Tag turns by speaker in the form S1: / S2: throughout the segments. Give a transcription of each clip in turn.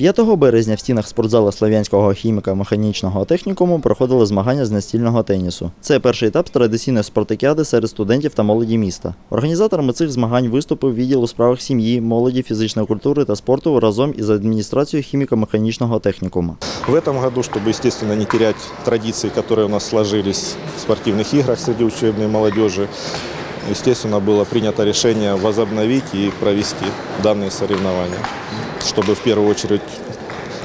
S1: 5 березня в стінах спортзалу Слов'янського хіміка механічного технікуму проходили змагання з настільного тенісу. Це перший етап традиційної спартакіади серед студентів та молоді міста. Організаторами цих змагань виступив відділ у справах сім'ї, молоді, фізичної культури та спорту разом із адміністрацією хіміко-механічного технікуму.
S2: В этом году, чтобы, естественно, не терять традиции, которые у нас сложились в спортивных играх среди учебной молодежи, естественно, было принято решение возобновить и провести данные соревнования, Чтобы в первую очередь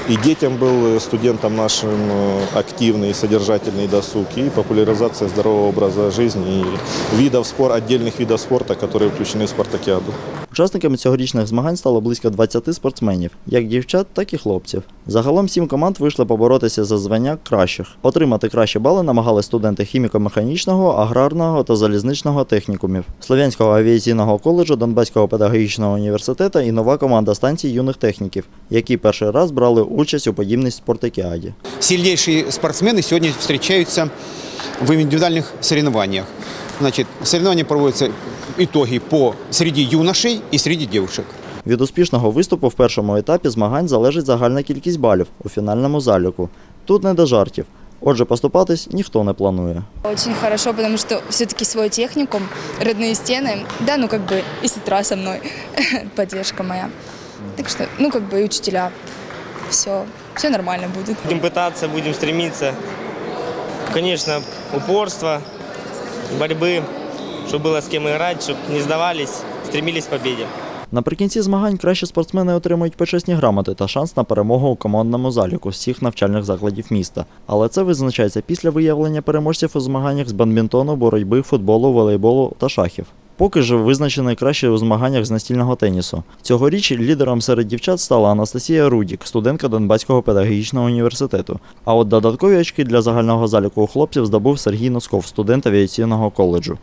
S2: и детям был, э, студентам нашим э, активный и содержательный досуг, и популяризация здорового образа жизни, и видов спор, отдельных видов спорта, которые включены в спартакиаду.
S1: Учасниками цьогорічних змагань стало близько 20 спортсменів, як дівчат, так і хлопців. Загалом сім команд вийшли поборотися за звання кращих. Отримати кращі бали намагали студенти хіміко-механічного, аграрного та залізничного технікумів, Слов'янського авіаційного коледжу, Донбаського педагогічного університету і нова команда станцій юних техніків, які перший раз брали участь у подібній спартакіаді.
S3: Сильнейшие спортсмены сегодня встречаются в индивидуальных соревнованиях. Значит, соревнования проводятся итоги по среди юношей и среди девушек.
S1: Від успішного виступу в першому етапі змагань залежить загальна кількість балів у фінальному заліку. Тут не до жартів. Отже, поступатись ніхто не планує.
S4: Очень хорошо, потому что все-таки свой техникум, родные стены, да, ну как бы и сестра со мной, поддержка моя. Так что, ну как бы и учителя, все, все нормально будет.
S5: Будем пытаться, будем стремиться. Конечно, упорство, борьбы, чтобы было с кем играть, чтобы не сдавались, стремились к победе.
S1: Наприкінці змагань кращі спортсмени отримують почесні грамоти та шанс на перемогу у командному заліку всіх навчальних закладів міста. Але це визначається після виявлення переможців у змаганнях з бадмінтону, боротьби, футболу, волейболу та шахів. Поки ж визначений краще у змаганнях з настільного тенісу. Цьогоріч лідером серед дівчат стала Анастасія Рудік, студентка Донбаського педагогічного університету. А от додаткові очки для загального заліку у хлопців здобув Сергій Носков, студент авіаційного коледжу.